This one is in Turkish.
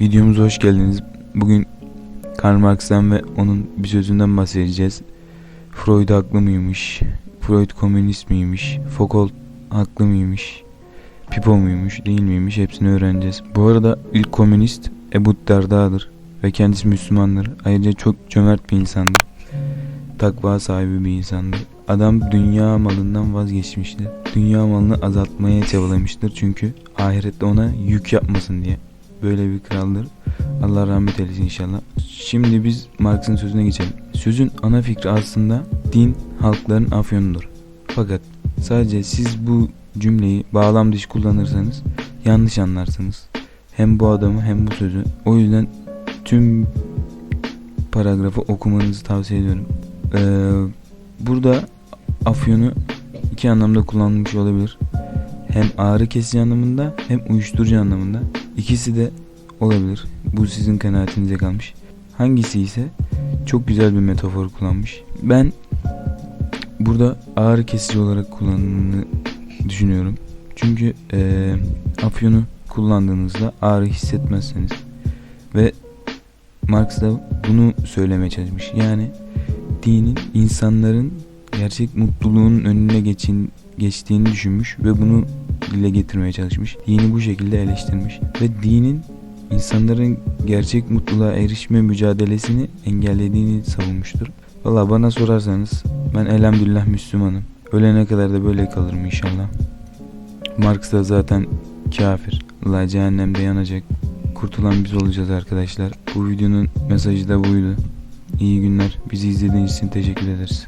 Videomuza hoş geldiniz. Bugün Karl Marx'tan ve onun bir sözünden bahsedeceğiz. Freud haklı mıymış? Freud komünist miymiş? Foucault haklı mıymış? Pipo muymuş? Değil miymiş? Hepsini öğreneceğiz. Bu arada ilk komünist Ebu Derda'dır ve kendisi Müslümandır. Ayrıca çok cömert bir insandır. Takva sahibi bir insandır. Adam dünya malından vazgeçmiştir. Dünya malını azaltmaya çabalamıştır çünkü ahirette ona yük yapmasın diye. Böyle bir kraldır. Allah rahmet eylesin inşallah. Şimdi biz Marx'ın sözüne geçelim. Sözün ana fikri aslında din halkların afyonudur. Fakat sadece siz bu cümleyi bağlam dışı kullanırsanız yanlış anlarsınız. Hem bu adamı hem bu sözü. O yüzden tüm paragrafı okumanızı tavsiye ediyorum. Ee, burada afyonu iki anlamda kullanılmış olabilir. Hem ağrı kesici anlamında hem uyuşturucu anlamında. İkisi de olabilir. Bu sizin kanaatinize kalmış. Hangisi ise çok güzel bir metafor kullanmış. Ben burada ağrı kesici olarak kullandığını düşünüyorum. Çünkü eee afyonu kullandığınızda ağrı hissetmezseniz ve Marx da bunu söylemeye çalışmış. Yani dinin insanların gerçek mutluluğun önüne geçin, geçtiğini düşünmüş ve bunu dile getirmeye çalışmış. Dini bu şekilde eleştirmiş ve dinin insanların gerçek mutluluğa erişme mücadelesini engellediğini savunmuştur. Valla bana sorarsanız ben elhamdülillah Müslümanım. Ölene kadar da böyle kalırım inşallah. Marx da zaten kafir. Allah cehennemde yanacak. Kurtulan biz olacağız arkadaşlar. Bu videonun mesajı da buydu. İyi günler. Bizi izlediğiniz için teşekkür ederiz.